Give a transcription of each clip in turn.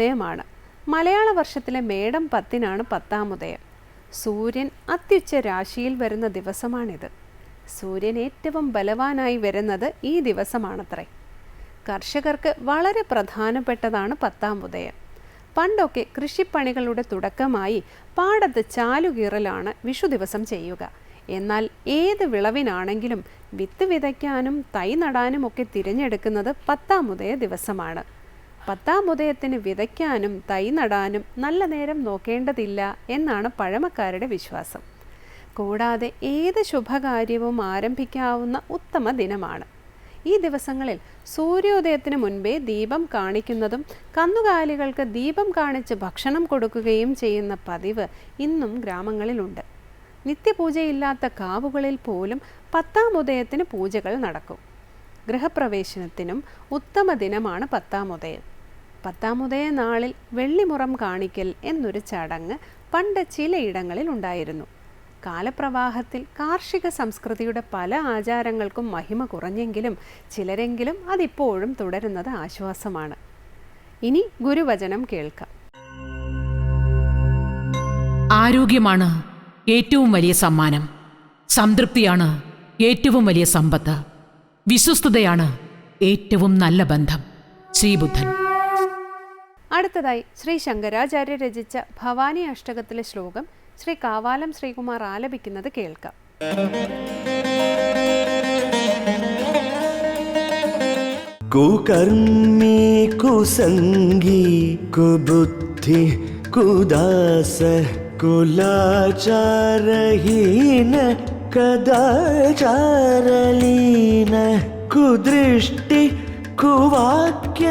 ഉദയമാണ്. മലയാള വർഷത്തിലെ മേടം പത്തിനാണ് പത്താം ഉദയം. സൂര്യൻ അത്യുച്ച രാശിയിൽ വരുന്ന ദിവസമാണിത്. സൂര്യൻ ഏറ്റവും ബലവാനായി വരുന്നത് ഈ ദിവസമാണത്രേ. കർഷകർക്ക് വളരെ പ്രധാനപ്പെട്ടതാണ് പത്താം ഉദയം. പണ്ടൊക്കെ കൃഷിപ്പണികളുടെ തുടക്കമായി പാടത്ത് ചാലുകീറലാണ് വിഷു ദിവസം ചെയ്യുക. എന്നാൽ ഏത് വിളവിനാണെങ്കിലും വിത്ത് വിതയ്ക്കാനും തൈ നടാനും ഒക്കെ തിരഞ്ഞെടുക്കുന്നത് പത്താം ഉദയ ദിവസമാണ്. പത്താം ഉദയത്തിന് വിതയ്ക്കാനും തൈ നടാനും നല്ല നേരം നോക്കേണ്ടതില്ല എന്നാണ് പഴമക്കാരുടെ വിശ്വാസം. കൂടാതെ ഏത് ശുഭകാര്യവും ആരംഭിക്കാവുന്ന ഉത്തമ ദിനമാണ്. ഈ ദിവസങ്ങളിൽ സൂര്യോദയത്തിന് മുൻപേ ദീപം കാണിക്കുന്നതും കന്നുകാലികൾക്ക് ദീപം കാണിച്ച് ഭക്ഷണം കൊടുക്കുകയും ചെയ്യുന്ന പതിവ് ഇന്നും ഗ്രാമങ്ങളിലുണ്ട്. നിത്യപൂജയില്ലാത്ത കാവുകളിൽ പോലും പത്താം ഉദയത്തിന് പൂജകൾ നടക്കും. ഗൃഹപ്രവേശനത്തിനും ഉത്തമ ദിനമാണ് പത്താം ഉദയം. പത്താം ഉദയ നാളിൽ വെള്ളിമുറം കാണിക്കൽ എന്നൊരു ചടങ്ങ് പണ്ട് ചിലയിടങ്ങളിൽ ഉണ്ടായിരുന്നു. കാലപ്രവാഹത്തിൽ കാർഷിക സംസ്കൃതിയുടെ പല ആചാരങ്ങൾക്കും മഹിമ കുറഞ്ഞെങ്കിലും ചിലരെങ്കിലും അതിപ്പോഴും തുടരുന്നത് ആശ്വാസമാണ്. ഇനി ഗുരുവചനം കേൾക്കാം. ആരോഗ്യമാണ് ഏറ്റവും വലിയ സമ്മാനം. സംതൃപ്തിയാണ് ഏറ്റവും വലിയ സമ്പത്ത്. വിശ്വസ്തതയാണ് ഏറ്റവും നല്ല ബന്ധം. ശ്രീബുദ്ധൻ അടുത്തതായി ശ്രീ ശങ്കരാചാര്യ രചിച്ച ഭവാനി അഷ്ടകത്തിലെ ശ്ലോകം ശ്രീ കാവാലം ശ്രീകുമാർ ആലപിക്കുന്നത് കേൾക്കാം. കുകർമ്മി കുസംഗി കുബുദ്ധി കുദാസ കുലാചാരഹീന കദാചാരലീന കുദൃഷ്ടി കുവാക്യ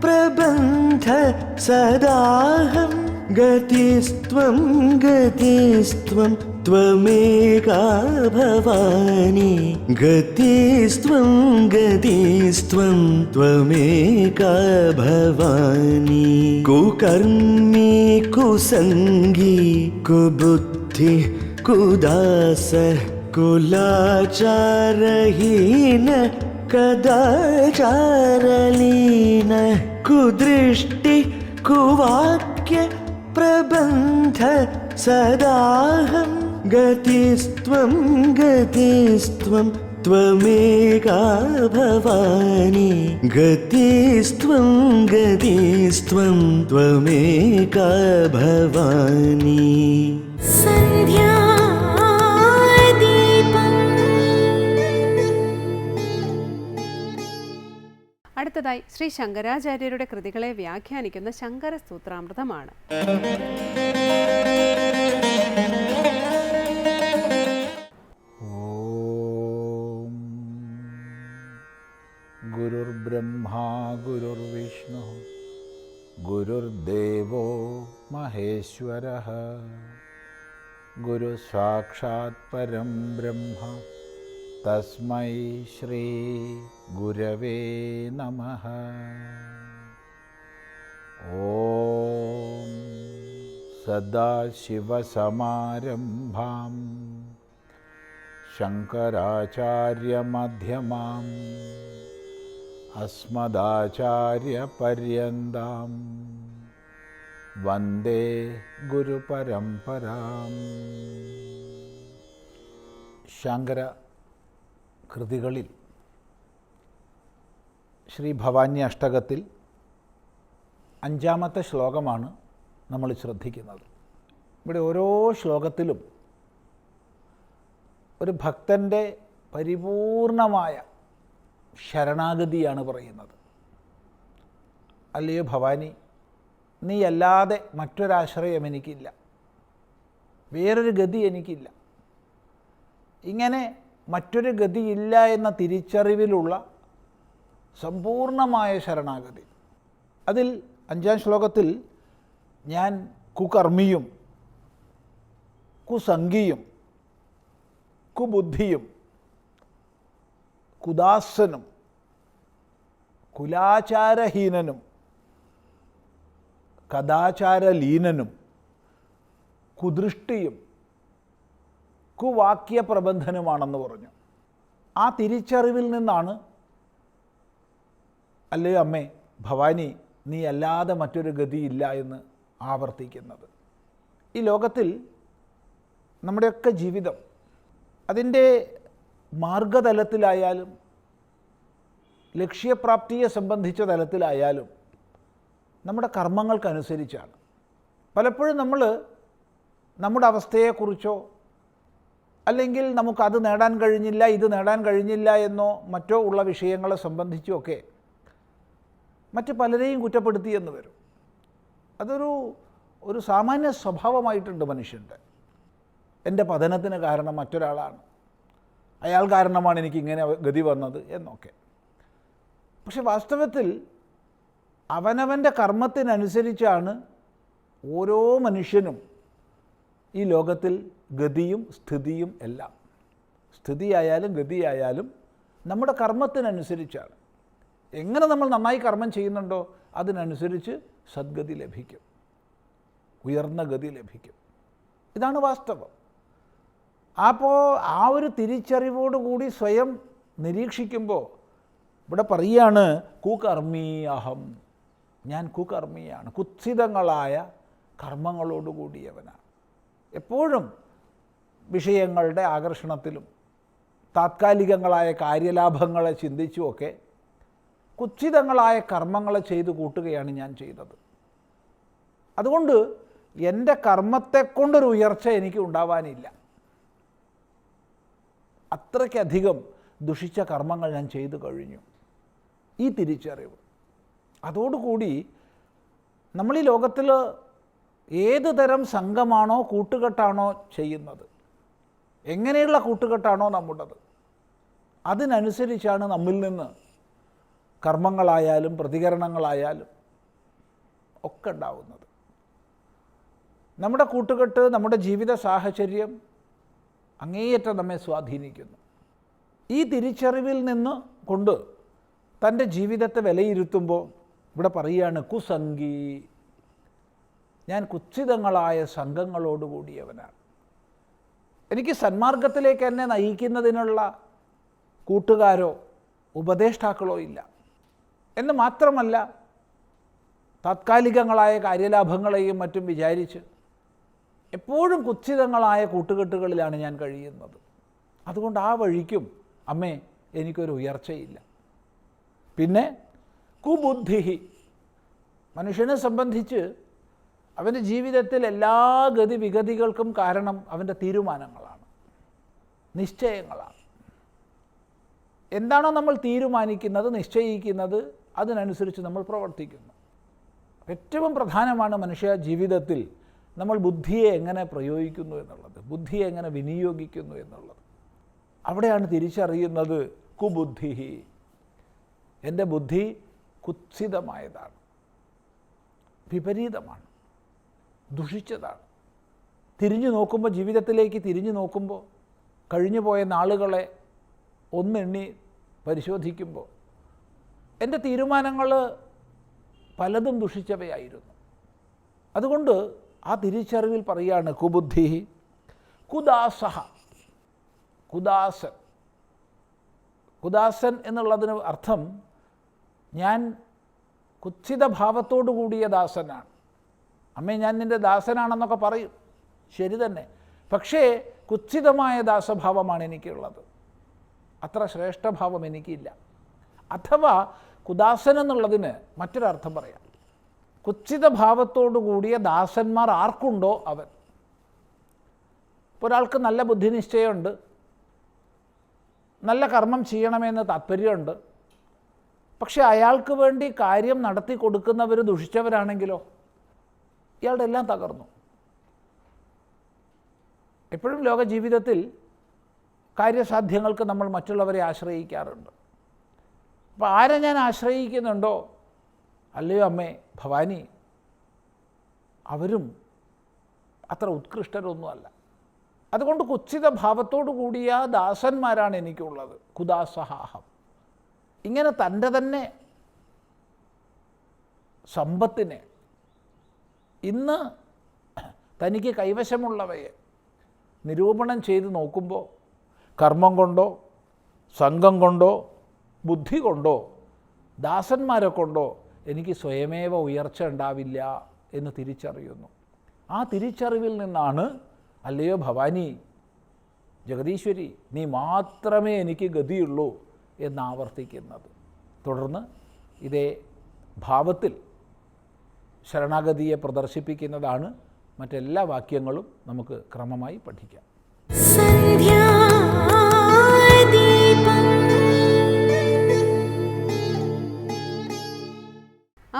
प्रबन्ध सदाहं गतिस्त्वं गतिस्त्वं त्वमेका भवानी। गतिस्त्वं गतिस्त्वं त्वमेका भवानी। कुकर्मी कुसङ्गी कुबुद्धि, कुदासः, कुलाचारहीन, कदाचारलीन कुदृष्टि कुवाक्य प्रबन्ध सदाहं गतिस्त्वं गतिस्त्वं त्वमेका भवानी गतिस्त्वं गतिस्त्वं त्वमेका भवानी അടുത്തതായി ശ്രീ ശങ്കരാചാര്യരുടെ കൃതികളെ വ്യാഖ്യാനിക്കുന്ന ശങ്കര സൂത്രാമൃതമാണ് ഗുരുർബ്രഹ്മാ ഗുരുർവിഷ്ണു ഗുരുർദേവോ മഹേശ്വര ഗുരുസാക്ഷാത് പരം ബ്രഹ്മ തസ്മൈ ശ്രീ ഗുരവേ നമ ഓം സദാശിവസമാരംഭാം ശങ്കരാചാര്യമധ്യമാം അസ്മദാചാര്യപര്യന്താം വന്ദേ ഗുരുപരമ്പരാം ശങ്കര കൃതികളിൽ ശ്രീ ഭവാനി അഷ്ടകത്തിൽ അഞ്ചാമത്തെ ശ്ലോകമാണ് നമ്മൾ ശ്രദ്ധിക്കുന്നത്. ഇവിടെ ഓരോ ശ്ലോകത്തിലും ഒരു ഭക്തന്റെ പരിപൂർണമായ ശരണാഗതിയാണ് പറയുന്നത്. അല്ലയോ ഭവാനി നീ അല്ലാതെ മറ്റൊരാശ്രയം എനിക്കില്ല. വേറൊരു ഗതി എനിക്കില്ല. ഇങ്ങനെ മറ്റൊരു ഗതിയില്ല എന്ന തിരിച്ചറിവിലുള്ള സമ്പൂർണമായ ശരണാഗതി. അതിൽ അഞ്ചാം ശ്ലോകത്തിൽ ഞാൻ കുകർമ്മിയും കുസംഗിയും കുബുദ്ധിയും കുദാസനും കുലാചാരഹീനനും കഥാചാരലീനനും കുദൃഷ്ടിയും കുവാക്യപ്രബന്ധനുമാണെന്ന് പറഞ്ഞു. ആ തിരിച്ചറിവിൽ നിന്നാണ് അല്ലയോ അമ്മേ? ഭവാനി നീ അല്ലാതെ മറ്റൊരു ഗതിയില്ല എന്ന് ആവർത്തിക്കുന്നത്. ഈ ലോകത്തിൽ നമ്മുടെയൊക്കെ ജീവിതം അതിന്റെ മാർഗതലത്തിലായാലും ലക്ഷ്യപ്രാപ്തിയെ സംബന്ധിച്ച തലത്തിലായാലും നമ്മുടെ കർമ്മങ്ങൾക്കനുസരിച്ചാണ്. പലപ്പോഴും നമ്മൾ നമ്മുടെ അവസ്ഥയെക്കുറിച്ചോ അല്ലെങ്കിൽ നമുക്കത് നേടാൻ കഴിഞ്ഞില്ല ഇത് നേടാൻ കഴിഞ്ഞില്ല എന്നോ മറ്റോ ഉള്ള വിഷയങ്ങളെ സംബന്ധിച്ചുമൊക്കെ മറ്റ് പലരെയും കുറ്റപ്പെടുത്തി എന്ന് വരും. അതൊരു ഒരു സാമാന്യ സ്വഭാവമായിട്ടുണ്ട് മനുഷ്യന്റെ. എന്റെ പതനത്തിന് കാരണം മറ്റൊരാളാണ്. അയാൾ കാരണമാണ് എനിക്ക് ഇങ്ങനെ ഗതി വന്നത് എന്നൊക്കെ. പക്ഷെ വാസ്തവത്തിൽ അവനവന്റെ കർമ്മത്തിനനുസരിച്ചാണ് ഓരോ മനുഷ്യനും ഈ ലോകത്തിൽ ഗതിയും സ്ഥിതിയും എല്ലാം. സ്ഥിതിയായാലും ഗതിയായാലും നമ്മുടെ കർമ്മത്തിനനുസരിച്ചാണ്. എങ്ങനെ നമ്മൾ നന്നായി കർമ്മം ചെയ്യുന്നുണ്ടോ അതിനനുസരിച്ച് സദ്ഗതി ലഭിക്കും. ഉയർന്ന ഗതി ലഭിക്കും. ഇതാണ് വാസ്തവം. അപ്പോൾ ആ ഒരു തിരിച്ചറിവോടുകൂടി സ്വയം നിരീക്ഷിക്കുമ്പോൾ ഇവിടെ പറയുകയാണ് കുകർമ്മീ അഹം ഞാൻ കുകർമ്മിയാണ്. കുത്സിതങ്ങളായ കർമ്മങ്ങളോടുകൂടിയവനാണ് എപ്പോഴും വിഷയങ്ങളുടെ ആകർഷണത്തിലും താത്കാലികങ്ങളായ കാര്യലാഭങ്ങളെ ചിന്തിച്ചുമൊക്കെ കുത്സിതങ്ങളായ കർമ്മങ്ങൾ ചെയ്തു കൂട്ടുകയാണ് ഞാൻ ചെയ്തത്. അതുകൊണ്ട് എന്റെ കർമ്മത്തെക്കൊണ്ടൊരു ഉയർച്ച എനിക്ക് ഉണ്ടാവാനില്ല. അത്രയ്ക്കധികം ദുഷിച്ച കർമ്മങ്ങൾ ഞാൻ ചെയ്തു കഴിഞ്ഞു. ഈ തിരിച്ചറിവ്. അതോടുകൂടി നമ്മൾ ഈ ലോകത്തിൽ ഏത് തരം സംഘമാണോ കൂട്ടുകെട്ടാണോ ചെയ്യുന്നത്? എങ്ങനെയുള്ള കൂട്ടുകെട്ടാണോ നമ്മുടേത്? അതിനനുസരിച്ചാണ് നമ്മിൽ നിന്ന് കർമ്മങ്ങളായാലും പ്രതികരണങ്ങളായാലും ഒക്കെ ഉണ്ടാവുന്നത്. നമ്മുടെ കൂട്ടുകെട്ട് നമ്മുടെ ജീവിത സാഹചര്യം അങ്ങേയറ്റം നമ്മെ സ്വാധീനിക്കുന്നു. ഈ തിരിച്ചറിവിൽ നിന്ന് കൊണ്ട് തന്റെ ജീവിതത്തെ വിലയിരുത്തുമ്പോൾ ഇവിടെ പറയുകയാണ് കുസംഗി ഞാൻ കുത്സിതങ്ങളായ സംഘങ്ങളോടുകൂടിയവനാണ് എനിക്ക് സന്മാർഗത്തിലേക്ക് എന്നെ നയിക്കുന്നതിനുള്ള കൂട്ടുകാരോ ഉപദേഷ്ടാക്കളോ ഇല്ല. എന്ന് മാത്രമല്ല താത്കാലികങ്ങളായ കാര്യലാഭങ്ങളെയും മറ്റും വിചാരിച്ച് എപ്പോഴും കുത്സിതങ്ങളായ കൂട്ടുകെട്ടുകളിലാണ് ഞാൻ കഴിയുന്നത്. അതുകൊണ്ട് ആ വഴിക്കും അമ്മേ എനിക്കൊരു ഉയർച്ചയില്ല. പിന്നെ കുബുദ്ധി മനുഷ്യനെ സംബന്ധിച്ച് അവന്റെ ജീവിതത്തിൽ എല്ലാ ഗതിവിഗതികൾക്കും കാരണം അവന്റെ തീരുമാനങ്ങളാണ്. നിശ്ചയങ്ങളാണ്. എന്താണോ നമ്മൾ തീരുമാനിക്കുന്നത് നിശ്ചയിക്കുന്നത് അതിനനുസരിച്ച് നമ്മൾ പ്രവർത്തിക്കുന്നു. ഏറ്റവും പ്രധാനമാണ് മനുഷ്യ ജീവിതത്തിൽ നമ്മൾ ബുദ്ധിയെ എങ്ങനെ പ്രയോഗിക്കുന്നു എന്നുള്ളത് ബുദ്ധിയെ എങ്ങനെ വിനിയോഗിക്കുന്നു എന്നുള്ളത്. അവിടെയാണ് തിരിച്ചറിയുന്നത് കുബുദ്ധി. എന്റെ ബുദ്ധി കുത്സിതമായതാണ് വിപരീതമാണ് ദുഷിച്ചതാണ്. തിരിഞ്ഞു നോക്കുമ്പോൾ ജീവിതത്തിലേക്ക് തിരിഞ്ഞു നോക്കുമ്പോൾ കഴിഞ്ഞു പോയ നാളുകളെ ഒന്നെണ്ണി പരിശോധിക്കുമ്പോൾ എന്റെ തീരുമാനങ്ങൾ പലതും ദുഷിച്ചവയായിരുന്നു. അതുകൊണ്ട് ആ തിരിച്ചറിവിൽ പറയുകയാണ് കുബുദ്ധി കുദാസഹ കുദാസൻ. കുദാസൻ എന്നുള്ളതിന് അർത്ഥം ഞാൻ കുത്സിത ഭാവത്തോടു കൂടിയ ദാസനാണ്. അമ്മേ ഞാൻ നിന്റെ ദാസനാണെന്നൊക്കെ പറയും. ശരി തന്നെ. പക്ഷേ കുത്സിതമായ ദാസഭാവമാണ് എനിക്കുള്ളത്. അത്ര ശ്രേഷ്ഠഭാവം എനിക്കില്ല. അഥവാ കുദാസൻ എന്നുള്ളതിന് മറ്റൊരർത്ഥം പറയാം. കുത്സിത ഭാവത്തോടു കൂടിയ ദാസന്മാർ ആർക്കുണ്ടോ അവൻ? ഒരാൾക്ക് നല്ല ബുദ്ധിനിശ്ചയമുണ്ട്. നല്ല കർമ്മം ചെയ്യണമെന്ന് താല്പര്യമുണ്ട് പക്ഷെ അയാൾക്ക് വേണ്ടി കാര്യം നടത്തി കൊടുക്കുന്നവർ ദുഷിച്ചവരാണെങ്കിലോ? ഇയാളുടെ എല്ലാം തകർന്നു. എപ്പോഴും ലോക ജീവിതത്തിൽ കാര്യസാധ്യങ്ങൾക്ക് നമ്മൾ മറ്റുള്ളവരെ ആശ്രയിക്കാറുണ്ട്. അപ്പോൾ ആരെ ഞാൻ ആശ്രയിക്കുന്നുണ്ടോ? അല്ലയോ അമ്മേ ഭവാനി? അവരും അത്ര ഉത്കൃഷ്ടരൊന്നുമല്ല. അതുകൊണ്ട് കുത്സിത ഭാവത്തോടു കൂടിയ ദാസന്മാരാണ് എനിക്കുള്ളത്. കുദാസഹാഹം. ഇങ്ങനെ തന്റെ തന്നെ സമ്പത്തിനെ ഇന്ന് തനിക്ക് കൈവശമുള്ളവയെ നിരൂപണം ചെയ്ത് നോക്കുമ്പോൾ കർമ്മം കൊണ്ടോ സംഘം കൊണ്ടോ ബുദ്ധി കൊണ്ടോ ദാസന്മാരെ കൊണ്ടോ എനിക്ക് സ്വയമേവ ഉയർച്ച ഉണ്ടാവില്ല എന്ന് തിരിച്ചറിയുന്നു. ആ തിരിച്ചറിവിൽ നിന്നാണ് അല്ലയോ ഭവാനി ജഗദീശ്വരി നീ മാത്രമേ എനിക്ക് ഗതിയുള്ളൂ എന്നാവർത്തിക്കുന്നത് തുടർന്ന് ഇതേ ഭാവത്തിൽ ശരണാഗതിയെ പ്രദർശിപ്പിക്കുന്നതാണ് മറ്റെല്ലാ വാക്യങ്ങളും നമുക്ക് ക്രമമായി പഠിക്കാം.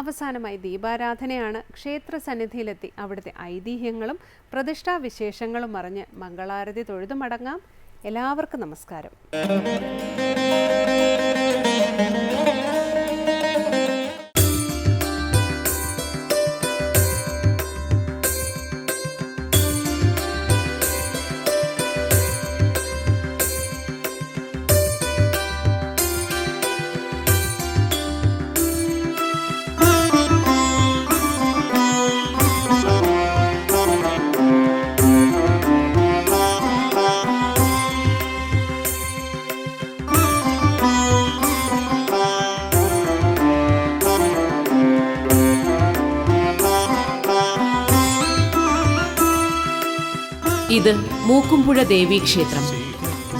അവസാനമായി ദീപാരാധനയാണ് ക്ഷേത്ര സന്നിധിയിലെത്തി അവിടുത്തെ ഐതിഹ്യങ്ങളും പ്രതിഷ്ഠാവിശേഷങ്ങളും അറിഞ്ഞ് മംഗളാരതി തൊഴുതു മടങ്ങാം. എല്ലാവർക്കും നമസ്കാരം. ഇത് മൂക്കുംപുഴ ദേവീക്ഷേത്രം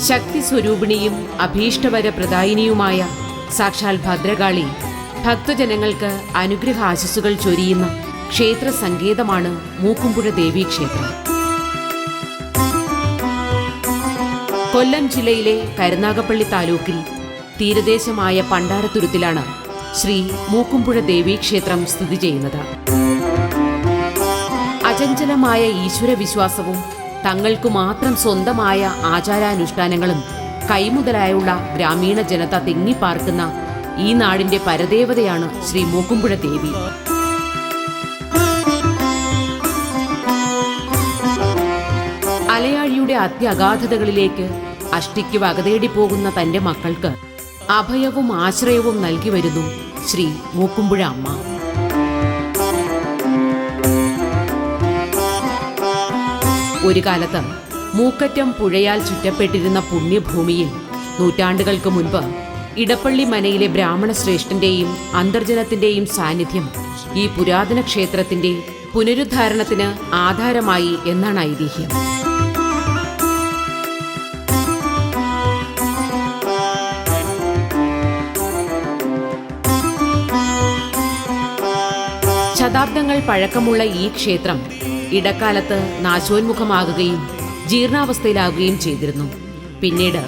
ശക്തി സ്വരൂപിണിയും അഭീഷ്ടവര പ്രദായിനിയുമായ സാക്ഷാൽ ഭദ്രകാളി ഭക്തജനങ്ങൾക്ക് അനുഗ്രഹ ആശസ്സുകൾ ചൊരിയുന്ന ക്ഷേത്ര സങ്കേതമാണ് മൂക്കുംപുഴ ദേവീക്ഷേത്രം കൊല്ലം ജില്ലയിലെ കരുനാഗപ്പള്ളി താലൂക്കിൽ തീരദേശമായ പണ്ടാരത്തുരുത്തിലാണ് ശ്രീ മൂക്കുംപുഴ ദേവീക്ഷേത്രം സ്ഥിതി ചെയ്യുന്നത്. അചഞ്ചലമായ ഈശ്വരവിശ്വാസവും തങ്ങൾക്കു മാത്രം സ്വന്തമായ ആചാരാനുഷ്ഠാനങ്ങളും കൈമുതലായുള്ള ഗ്രാമീണ ജനത തിങ്ങിപ്പാർക്കുന്ന ഈ നാടിന്റെ പരദേവതയാണ് ശ്രീ മൂക്കുമ്പുഴ ദേവി. അലയാഴിയുടെ അത്യഗാധതകളിലേക്ക് അഷ്ടിക്ക് വകതേടി പോകുന്ന തന്റെ മക്കൾക്ക് അഭയവും ആശ്രയവും നൽകി വരുന്നു ശ്രീ മൂക്കുമ്പുഴ അമ്മ. ഒരു കാലത്ത് മൂക്കറ്റം പുഴയാൽ ചുറ്റപ്പെട്ടിരുന്ന പുണ്യഭൂമിയിൽ നൂറ്റാണ്ടുകൾക്ക് മുൻപ് ഇടപ്പള്ളി മനയിലെ ബ്രാഹ്മണ ശ്രേഷ്ഠന്റെയും അന്തർജനത്തിന്റെയും സാന്നിധ്യം ഈ പുരാതന ക്ഷേത്രത്തിന്റെ പുനരുദ്ധാരണത്തിന് ആധാരമായി എന്നാണ് ഐതിഹ്യം. ശതാബ്ദങ്ങൾ പഴക്കമുള്ള ഈ ക്ഷേത്രം ഇടക്കാലത്ത് നാശോന്മുഖമാകുകയും ജീർണാവസ്ഥയിലാകുകയും ചെയ്തിരുന്നു. പിന്നീട്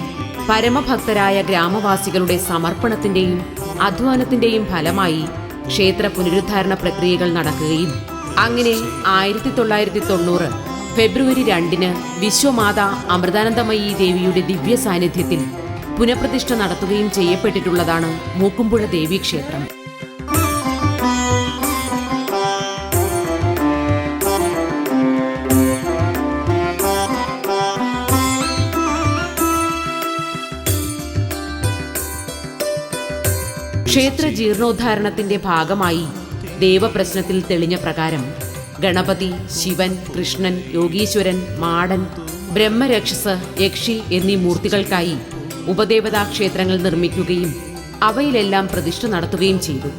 പരമഭക്തരായ ഗ്രാമവാസികളുടെ സമർപ്പണത്തിന്റെയും അധ്വാനത്തിന്റെയും ഫലമായി ക്ഷേത്ര പുനരുദ്ധാരണ പ്രക്രിയകൾ നടക്കുകയും അങ്ങനെ ആയിരത്തി തൊള്ളായിരത്തി തൊണ്ണൂറ് ഫെബ്രുവരി രണ്ടിന് വിശ്വമാത അമൃതാനന്ദമയി ദേവിയുടെ ദിവ്യ സാന്നിധ്യത്തിൽ പുനഃപ്രതിഷ്ഠ നടത്തുകയും ചെയ്യപ്പെട്ടിട്ടുള്ളതാണ് മൂക്കുമ്പുഴ ദേവീക്ഷേത്രം. ക്ഷേത്ര ജീർണോദ്ധാരണത്തിന്റെ ഭാഗമായി ദേവപ്രശ്നത്തിൽ തെളിഞ്ഞ പ്രകാരം ഗണപതി ശിവൻ കൃഷ്ണൻ യോഗീശ്വരൻ മാടൻ ബ്രഹ്മരക്ഷസ് യക്ഷി എന്നീ മൂർത്തികൾക്കായി ഉപദേവതാ ക്ഷേത്രങ്ങൾ നിർമ്മിക്കുകയും അവയിലെല്ലാം പ്രതിഷ്ഠ നടത്തുകയും ചെയ്തു.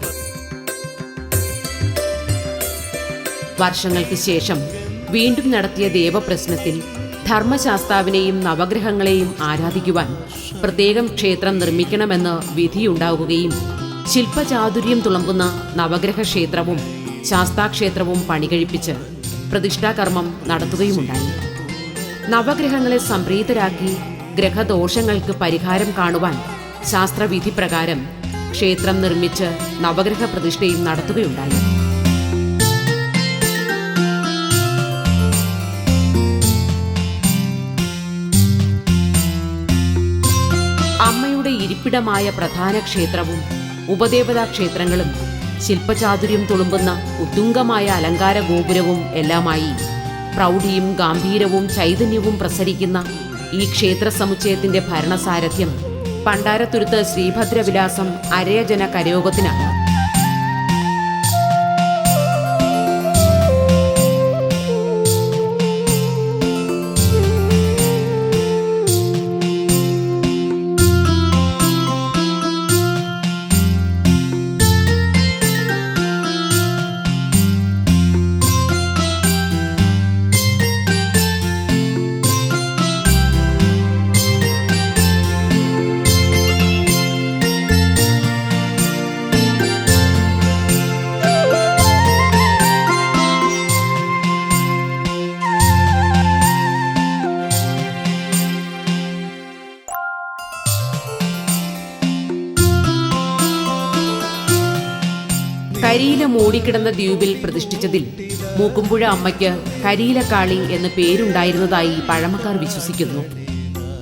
വർഷങ്ങൾക്ക് ശേഷം വീണ്ടും നടത്തിയ ദേവപ്രശ്നത്തിൽ ധർമ്മശാസ്താവിനെയും നവഗ്രഹങ്ങളെയും ആരാധിക്കുവാൻ പ്രത്യേകം ക്ഷേത്രം നിർമ്മിക്കണമെന്ന് വിധിയുണ്ടാവുകയും ശില്പചാതുര്യം തുളമ്പുന്ന നവഗ്രഹ ക്ഷേത്രവും ശാസ്താക്ഷേത്രവും പണികഴിപ്പിച്ച് പ്രതിഷ്ഠാകർമ്മം നടത്തുകയുമുണ്ടായി. നവഗ്രഹങ്ങളെ സംപ്രീതരാക്കി ഗ്രഹദോഷങ്ങൾക്ക് പരിഹാരം കാണുവാൻ ശാസ്ത്രവിധി പ്രകാരം ക്ഷേത്രം നിർമ്മിച്ച് നവഗ്രഹ പ്രതിഷ്ഠയും നടത്തുകയുണ്ടായി. അമ്മയുടെ ഇരിപ്പിടമായ പ്രധാന ക്ഷേത്രവും ഉപദേവതാ ക്ഷേത്രങ്ങളും ശില്പചാതുര്യം തുളുമ്പുന്ന ഉത്തുംഗമായ അലങ്കാര ഗോപുരവും എല്ലാമായി പ്രൗഢിയും ഗാംഭീരവും ചൈതന്യവും പ്രസരിക്കുന്ന ഈ ക്ഷേത്ര സമുച്ചയത്തിന്റെ ഭരണസാരഥ്യം പണ്ടാരത്തുരുത്ത് ശ്രീഭദ്രവിലാസം അരയജന കരയോഗത്തിനാണ്. കരിയില മൂടിക്കിടന്ന ദ്വീപിൽ പ്രതിഷ്ഠിച്ചതിൽ മൂക്കുമ്പുഴ അമ്മയ്ക്ക് കരിയിലക്കാളി എന്ന പേരുണ്ടായിരുന്നതായി പഴമക്കാർ വിശ്വസിക്കുന്നു.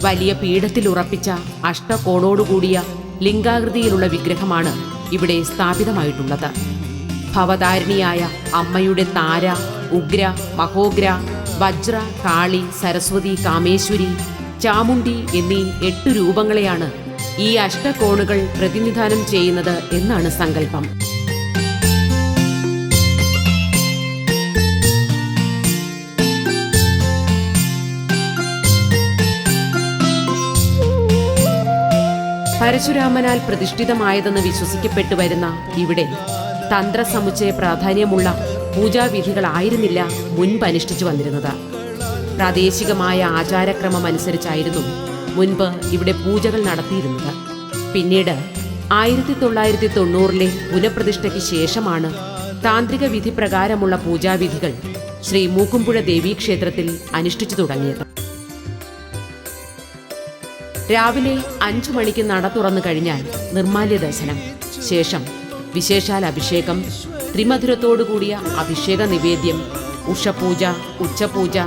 വലിയ പീഠത്തിൽ ഉറപ്പിച്ച അഷ്ടകോണോടുകൂടിയ ലിംഗാകൃതിയിലുള്ള വിഗ്രഹമാണ് ഇവിടെ സ്ഥാപിതമായിട്ടുള്ളത്. ഭവതാരിണിയായ അമ്മയുടെ താര ഉഗ്ര മഹോഗ്ര വജ്ര കാളി സരസ്വതി കാമേശ്വരി ചാമുണ്ടി എന്നീ എട്ട് രൂപങ്ങളെയാണ് ഈ അഷ്ടകോണുകൾ പ്രതിനിധാനം ചെയ്യുന്നത് എന്നാണ് സങ്കല്പം. പരശുരാമനാൽ പ്രതിഷ്ഠിതമായതെന്ന് വിശ്വസിക്കപ്പെട്ടു വരുന്ന ഇവിടെ തന്ത്രസമുച്ചയ പ്രാധാന്യമുള്ള പൂജാവിധികളായിരുന്നില്ല മുൻപ് അനുഷ്ഠിച്ചു വന്നിരുന്നത്. പ്രാദേശികമായ ആചാരക്രമം അനുസരിച്ചായിരുന്നു മുൻപ് ഇവിടെ പൂജകൾ നടത്തിയിരുന്നത്. പിന്നീട് ആയിരത്തി തൊള്ളായിരത്തി തൊണ്ണൂറിലെ പുനഃപ്രതിഷ്ഠയ്ക്ക് ശേഷമാണ് താന്ത്രിക വിധി പ്രകാരമുള്ള പൂജാവിധികൾ ശ്രീ മൂക്കുംപുഴ ദേവീക്ഷേത്രത്തിൽ അനുഷ്ഠിച്ചു തുടങ്ങിയത്. രാവിലെ അഞ്ചു മണിക്ക് നട തുറന്നു കഴിഞ്ഞാൽ നിർമാല്യ ദർശനം. ശേഷം വിശേഷാൽ അഭിഷേകം ത്രിമധുരത്തോടുകൂടിയ അഭിഷേക നിവേദ്യം ഉഷപൂജ ഉച്ചപൂജ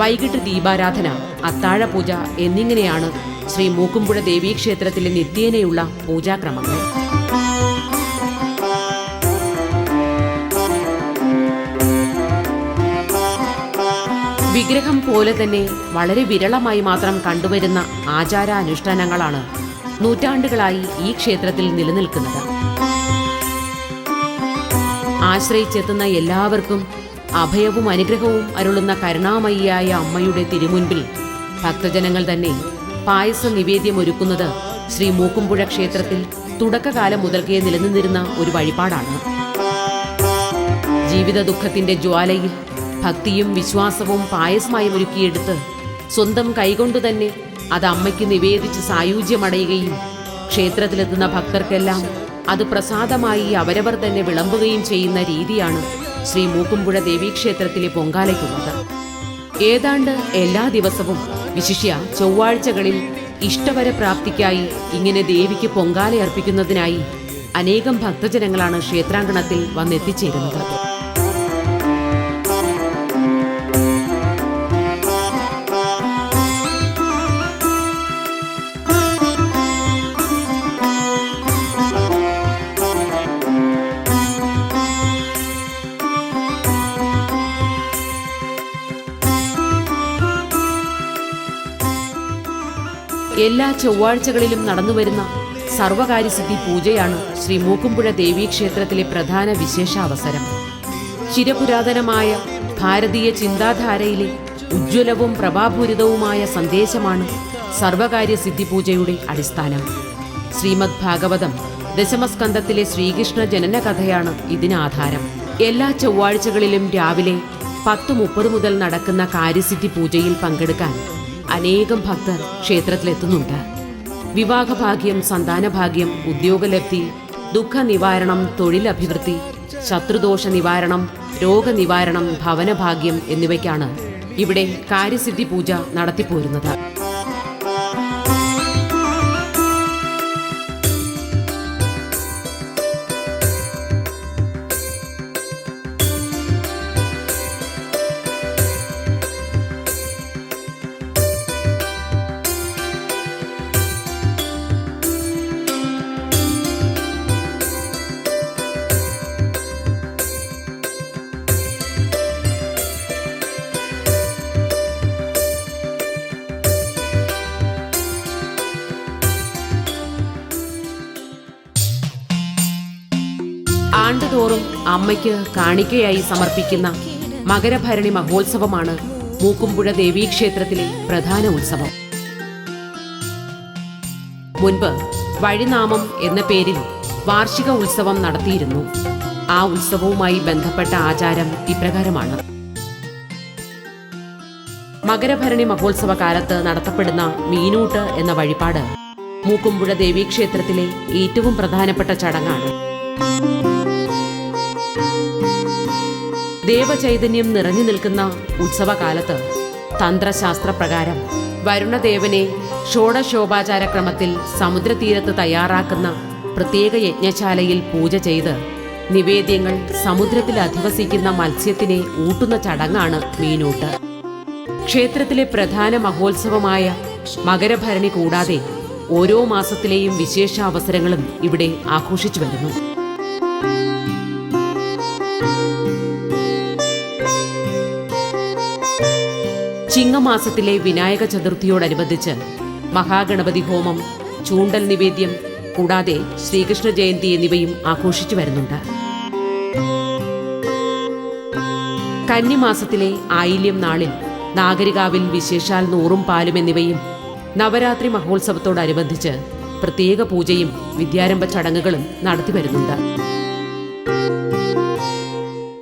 വൈകിട്ട് ദീപാരാധന അത്താഴപൂജ എന്നിങ്ങനെയാണ് ശ്രീ മൂക്കുമ്പുഴ ദേവീക്ഷേത്രത്തിലെ നിത്യേനയുള്ള പൂജാക്രമങ്ങൾ. വിഗ്രഹം പോലെ തന്നെ വളരെ വിരളമായി മാത്രം കണ്ടുവരുന്ന ആചാരാനുഷ്ഠാനങ്ങളാണ് നൂറ്റാണ്ടുകളായി ഈ ക്ഷേത്രത്തിൽ നിലനിൽക്കുന്നത്. ആശ്രയിച്ചെത്തുന്ന എല്ലാവർക്കും അഭയവും അനുഗ്രഹവും അരുളുന്ന കരുണാമയിയായ അമ്മയുടെ തിരുമുൻപിൽ ഭക്തജനങ്ങൾ തന്നെ പായസ നിവേദ്യം ഒരുക്കുന്നത് ശ്രീ മൂക്കുമ്പുഴ ക്ഷേത്രത്തിൽ തുടക്കകാലം മുതൽക്കേ നിലനിന്നിരുന്ന ഒരു വഴിപാടാണ്. ജീവിത ദുഃഖത്തിന്റെ ജ്വാലയിൽ ഭക്തിയും വിശ്വാസവും പായസമായി ഒരുക്കിയെടുത്ത് സ്വന്തം കൈകൊണ്ടു തന്നെ അത് അമ്മയ്ക്ക് നിവേദിച്ച് സായുജ്യമടയുകയും ക്ഷേത്രത്തിലെത്തുന്ന ഭക്തർക്കെല്ലാം അത് പ്രസാദമായി അവരവർ തന്നെ വിളമ്പുകയും ചെയ്യുന്ന രീതിയാണ് ശ്രീ മൂക്കുമ്പുഴ ദേവീക്ഷേത്രത്തിലെ പൊങ്കാലയ്ക്കുള്ളത്. ഏതാണ്ട് എല്ലാ ദിവസവും വിശിഷ്യ ചൊവ്വാഴ്ചകളിൽ ഇഷ്ടവര പ്രാപ്തിക്കായി ഇങ്ങനെ ദേവിക്ക് പൊങ്കാല അർപ്പിക്കുന്നതിനായി അനേകം ഭക്തജനങ്ങളാണ് ക്ഷേത്രാങ്കണത്തിൽ വന്നെത്തിച്ചേരുന്നത്. എല്ലാ ചൊവ്വാഴ്ചകളിലും നടന്നുവരുന്ന സർവകാര്യസിദ്ധി പൂജയാണ് ശ്രീ മൂക്കുംപുഴ ദേവീക്ഷേത്രത്തിലെ പ്രധാന വിശേഷാവസരം. ചിരപുരാതനമായ ഭാരതീയ ചിന്താധാരയിലെ ഉജ്ജ്വലവും പ്രഭാപൂരിതവുമായ സന്ദേശമാണ് സർവകാര്യസിദ്ധി പൂജയുടെ അടിസ്ഥാനം. ശ്രീമദ് ഭാഗവതം ദശമസ്കന്ധത്തിലെ ശ്രീകൃഷ്ണ ജനന കഥയാണ് ഇതിനാധാരം എല്ലാ ചൊവ്വാഴ്ചകളിലും രാവിലെ പത്ത് മുപ്പത് മുതൽ നടക്കുന്ന കാര്യസിദ്ധി പൂജയിൽ പങ്കെടുക്കാൻ അനേകം ഭക്തർ ക്ഷേത്രത്തിലെത്തുന്നുണ്ട്. വിവാഹഭാഗ്യം സന്താനഭാഗ്യം ഉദ്യോഗലബ്ധി ദുഃഖ നിവാരണം തൊഴിലഭിവൃദ്ധി ശത്രുദോഷ നിവാരണം രോഗനിവാരണം ഭവനഭാഗ്യം എന്നിവയ്ക്കാണ് ഇവിടെ കാര്യസിദ്ധി പൂജ നടത്തിപ്പോരുന്നത്. കാണിക്കയായി സമർപ്പിക്കുന്ന മകരഭരണി മഹോത്സവമാണ് മൂക്കുംപുഴ ദേവീക്ഷേത്രത്തിലെ പ്രധാന ഉത്സവം. മുൻപ് വഴിനാമം എന്ന പേരിൽ വാർഷിക ഉത്സവം നടത്തിയിരുന്നു. ആ ഉത്സവവുമായി ബന്ധപ്പെട്ട ആചാരം ഇപ്രകാരമാണ്. മകരഭരണി മഹോത്സവ കാലത്ത് നടത്തപ്പെടുന്ന മീനൂട്ട് എന്ന വഴിപാട് മൂക്കുംപുഴ ദേവീക്ഷേത്രത്തിലെ ഏറ്റവും പ്രധാനപ്പെട്ട ചടങ്ങാണ്. ദേവചൈതന്യം നിറഞ്ഞു നിൽക്കുന്ന ഉത്സവകാലത്ത് തന്ത്രശാസ്ത്ര പ്രകാരം വരുണദേവനെ ഷോഡശോപാചാരക്രമത്തിൽ സമുദ്രതീരത്ത് തയ്യാറാക്കുന്ന പ്രത്യേക യജ്ഞശാലയിൽ പൂജ ചെയ്ത് നിവേദ്യങ്ങൾ സമുദ്രത്തിൽ അധിവസിക്കുന്ന മത്സ്യത്തിനെ ഊട്ടുന്ന ചടങ്ങാണ് മീനൂട്ട്. ക്ഷേത്രത്തിലെ പ്രധാന മഹോത്സവമായ മകരഭരണി കൂടാതെ ഓരോ മാസത്തിലെയും വിശേഷ അവസരങ്ങളും ഇവിടെ ആഘോഷിച്ചു വരുന്നു. ചിങ്ങമാസത്തിലെ വിനായക ചതുർത്ഥിയോടനുബന്ധിച്ച് മഹാഗണപതി ഹോമം ചൂണ്ടൽ നിവേദ്യം കൂടാതെ ശ്രീകൃഷ്ണ ജയന്തി എന്നിവയും ആഘോഷിച്ചു വരുന്നുണ്ട്. കന്നിമാസത്തിലെ ആയില്യം നാളിൽ നാഗരികാവിൽ വിശേഷാൽ നൂറും പാലും എന്നിവയും നവരാത്രി മഹോത്സവത്തോടനുബന്ധിച്ച് പ്രത്യേക പൂജയും വിദ്യാരംഭ ചടങ്ങുകളും നടത്തി വരുന്നുണ്ട്.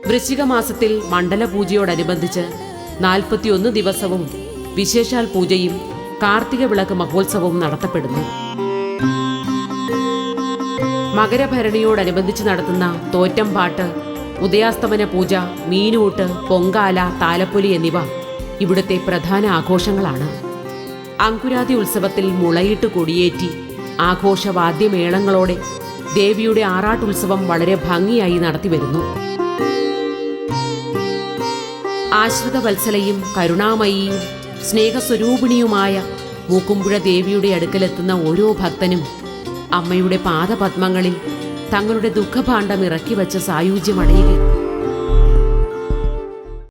വൃശ്ചിക മാസത്തിൽ മണ്ഡല പൂജയോടനുബന്ധിച്ച് നാൽപ്പത്തിയൊന്ന് ദിവസവും. വിശേഷാൽ പൂജയും കാർത്തിക വിളക്ക് മഹോത്സവവും നടത്തപ്പെടുന്നു. മകരഭരണിയോടനുബന്ധിച്ച് നടത്തുന്ന തോറ്റംപാട്ട് ഉദയാസ്തമന പൂജ മീനൂട്ട് പൊങ്കാല താലപ്പൊലി എന്നിവ ഇവിടുത്തെ പ്രധാന ആഘോഷങ്ങളാണ്. അങ്കുരാതി ഉത്സവത്തിൽ മുളയിട്ട് കൊടിയേറ്റി ആഘോഷവാദ്യമേളങ്ങളോടെ ദേവിയുടെ ആറാട്ടുത്സവം വളരെ ഭംഗിയായി നടത്തിവരുന്നു. ആശ്രിത വത്സലയും കരുണാമയിയും സ്നേഹസ്വരൂപിണിയുമായ മൂക്കുമ്പുഴ ദേവിയുടെ അടുക്കലെത്തുന്ന ഓരോ ഭക്തനും അമ്മയുടെ പാദപത്മങ്ങളിൽ തങ്ങളുടെ ദുഃഖഭാണ്ഡം ഇറക്കി വച്ച സായുജ്യമടയുകയും